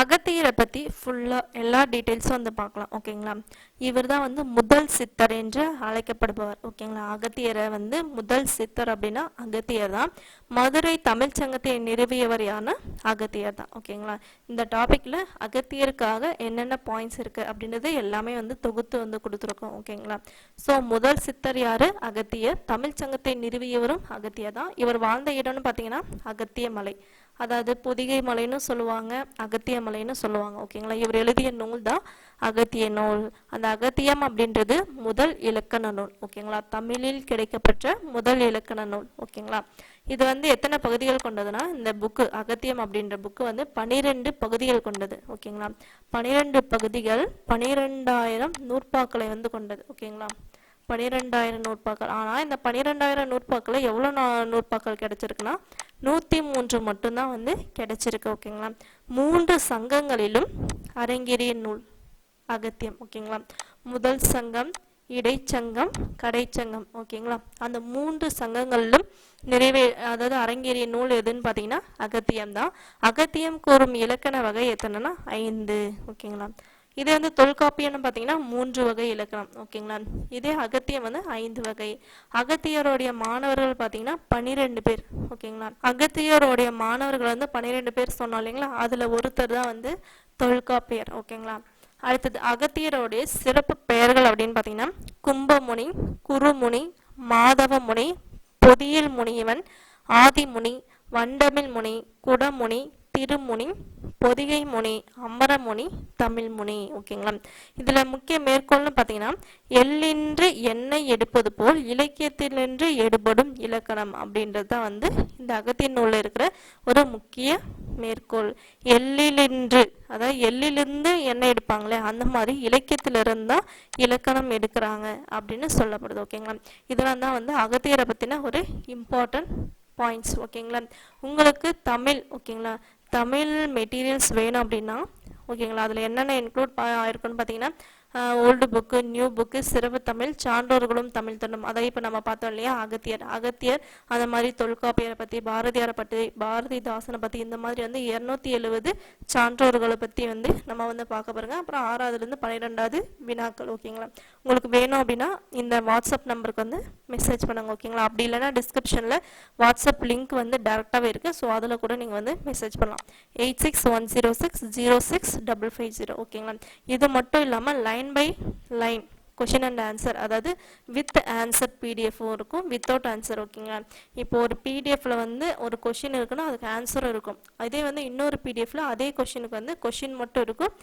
அகத்தியரை பற்றி ஃபுல்லாக எல்லா டீட்டெயில்ஸும் வந்து பார்க்கலாம் ஓகேங்களா இவர் தான் வந்து முதல் சித்தர் என்று அழைக்கப்படுபவர் ஓகேங்களா அகத்தியரை வந்து முதல் சித்தர் அப்படின்னா அகத்தியர் தான் மதுரை தமிழ் சங்கத்தை நிறுவியவர் யாருன்னா அகத்தியர் தான் ஓகேங்களா இந்த டாப்பிக்கில் அகத்தியருக்காக என்னென்ன பாயிண்ட்ஸ் இருக்குது அப்படின்றது எல்லாமே வந்து தொகுத்து வந்து கொடுத்துருக்கோம் ஓகேங்களா ஸோ முதல் சித்தர் யார்? அகத்தியர். தமிழ்ச் சங்கத்தை நிறுவியவரும் அகத்தியர் தான் இவர் வாழ்ந்த இடம்னு பார்த்தீங்கன்னா அகத்திய மலை அதாவது பொதிகை மலைன்னு சொல்லுவாங்க அகத்திய மலைன்னு சொல்லுவாங்க. ஓகேங்களா இவர் எழுதிய நூல் தான் அகத்திய நூல். அந்த அகத்தியம் அப்படின்றது முதல் இலக்கண நூல். ஓகேங்களா தமிழில் கிடைக்கப்பெற்ற முதல் இலக்கண நூல். ஓகேங்களா இது வந்து எத்தனை பகுதிகள் கொண்டதுன்னா இந்த புக்கு அகத்தியம் அப்படின்ற புக்கு வந்து பனிரெண்டு பகுதிகள் கொண்டது. ஓகேங்களா பனிரெண்டு பகுதிகள் பனிரெண்டாயிரம் நூற்பாக்களை வந்து கொண்டது. ஓகேங்களா பனிரெண்டாயிரம் நூற்பாக்கள் ஆனால் இந்த பனிரெண்டாயிரம் நூற்பாக்களில் எவ்வளோ நூற்பாக்கள் கிடச்சிருக்குன்னா நூற்றி மூன்று மட்டும்தான் வந்து கிடச்சிருக்கு ஓகேங்களா? மூன்று சங்கங்களிலும் அரங்கேறிய நூல் அகத்தியம் ஓகேங்களா? முதல் சங்கம் இடைச்சங்கம் கடைச்சங்கம் ஓகேங்களா? அந்த மூன்று சங்கங்களிலும் நிறைவே அதாவது அரங்கேறிய நூல் எதுன்னு பார்த்தீங்கன்னா அகத்தியம் தான் அகத்தியம் கூறும் இலக்கண வகை எத்தனைன்னா ஐந்து ஓகேங்களா? இதே வந்து தொல்காப்பியம்னு பார்த்தீங்கன்னா மூன்று வகை இலக்கணம் ஓகேங்களா? இதே அகத்தியம் வந்து ஐந்து வகை. அகத்தியருடைய மாணவர்கள் பார்த்தீங்கன்னா பன்னிரெண்டு பேர் ஓகேங்களா? அகத்தியருடைய மாணவர்கள் வந்து பன்னிரெண்டு பேர் சொன்னோம் இல்லைங்களா? அதில் ஒருத்தர் தான் வந்து தொல்காப்பியர் ஓகேங்களா? அடுத்தது அகத்தியருடைய சிறப்பு பெயர்கள் அப்படின்னு பார்த்தீங்கன்னா கும்பமுனி குருமுனி மாதவமுனி பொதியில் முனியவன் ஆதிமுனி வண்டமிழ் முனி குடமுனி திருமுனி பொதிகை முனி அமரமுனி தமிழ்முனி ஓகேங்களா? இதில் முக்கிய மேற்கோள்னு பார்த்தீங்கன்னா எள்ளின்று எண்ணெய் எடுப்பது போல் இலக்கியத்திலின்று எடுபடும் இலக்கணம் அப்படின்றது தான் வந்து இந்த அகத்தின் நூலில் இருக்கிற ஒரு முக்கிய மேற்கோள். எள்ளிலின்று அதாவது எள்ளிலிருந்து எண்ணெய் எடுப்பாங்களே அந்த மாதிரி இலக்கியத்திலிருந்து தான் இலக்கணம் எடுக்கிறாங்க அப்படின்னு சொல்லப்படுது ஓகேங்களா? இதெல்லாம் தான் வந்து அகத்தியரை பற்றின ஒரு இம்பார்ட்டன்ட் பாயிண்ட்ஸ் ஓகேங்களா? உங்களுக்கு தமிழ் ஓகேங்களா? தமிழ் மெட்டீரியல்ஸ் வேணும் அப்படின்னா ஓகேங்களா அதில் என்னென்ன இன்க்ளூட் ஆயிருக்குன்னு பார்த்தீங்கன்னா ஓல்டு புக்கு நியூ புக்கு சிறப்பு தமிழ் சான்றோர்களும் தமிழ் தன்னும். அதை இப்போ நம்ம பார்த்தோம் இல்லையா? அகத்தியர். அகத்தியர் அந்த மாதிரி தொல்காப்பியரை பற்றி பாரதியாரை பற்றி பாரதிதாசனை பற்றி இந்த மாதிரி வந்து இரநூத்தி எழுபது சான்றோர்களை பற்றி வந்து நம்ம வந்து பார்க்க பாருங்க அப்புறம் ஆறாவதுலேருந்து பன்னிரெண்டாவது வினாக்கள் ஓகேங்களா? உங்களுக்கு வேணும் அப்படின்னா இந்த வாட்ஸ்அப் நம்பருக்கு வந்து மெசேஜ் பண்ணுங்க ஓகேங்களா? அப்படி இல்லைன்னா டிஸ்கிரிப்ஷனில் வாட்ஸ்அப் லிங்க் வந்து டேரெக்டாகவே இருக்குது ஸோ அதில் கூட நீங்கள் வந்து மெசேஜ் பண்ணலாம். Eight six one zero six zero six double five zero ஓகேங்களா? இது மட்டும் இல்லாமல் line by line question and answer அதாவது வித் ஆன்சர் பிடிஎஃப்பும் இருக்கும். வித்தவுட் ஆன்சர் ஓகேங்களா இப்போ ஒரு பிடிஎஃப்ல வந்து ஒரு கொஷின் இருக்குன்னா அதுக்கு ஆன்சரும் இருக்கும். அதே வந்து இன்னொரு பிடிஎஃப்ல அதே கொஷினுக்கு வந்து கொஷின் மட்டும் இருக்கும்.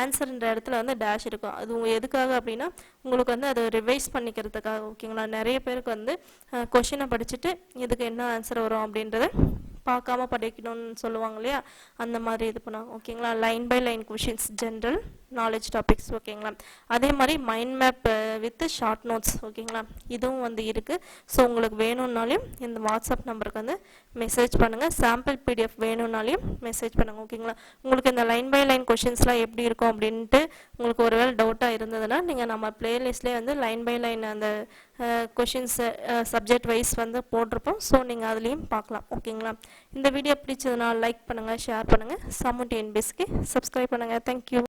ஆன்சர்ன்ற இடத்துல வந்து டேஷ் இருக்கும். அது எதுக்காக அப்படின்னா உங்களுக்கு வந்து அதை ரிவைஸ் பண்ணிக்கிறதுக்காக ஓகேங்களா நிறைய பேருக்கு வந்து கொஷினை படிச்சுட்டு இதுக்கு என்ன ஆன்சர் வரும் அப்படின்றத பார்க்காம படிக்கணும்னு சொல்லுவாங்க இல்லையா? அந்த மாதிரி இது பண்ணுவாங்க ஓகேங்களா line by line questions general knowledge topics ஓகேங்களா அதே மாதிரி mind map with short notes ஓகேங்களா இதுவும் வந்து இருக்குது ஸோ உங்களுக்கு வேணும்னாலையும் இந்த வாட்ஸ்அப் நம்பருக்கு வந்து மெசேஜ் பண்ணுங்கள் சாம்பிள் பிடிஎஃப் வேணும்னாலையும் மெசேஜ் பண்ணுங்கள் ஓகேங்களா உங்களுக்கு இந்த லைன் பை லைன் கொஷின்ஸ்லாம் எப்படி இருக்கும் அப்படின்ட்டு உங்களுக்கு ஒருவேளை டவுட்டாக இருந்ததுன்னா நீங்கள் நம்ம பிளேலிஸ்ட்லேயே வந்து லைன் பை லைன் அந்த கொஷின்ஸ் சப்ஜெக்ட் வைஸ் வந்து போட்டிருப்போம். ஸோ நீங்கள் அதுலேயும் பார்க்கலாம் ஓகேங்களா இந்த வீடியோ பிடிச்சதுனால லைக் பண்ணுங்கள் ஷேர் பண்ணுங்கள் சமுட்டி என்பிஸ்க்கு சப்ஸ்கிரைப் பண்ணுங்கள் தேங்க்யூ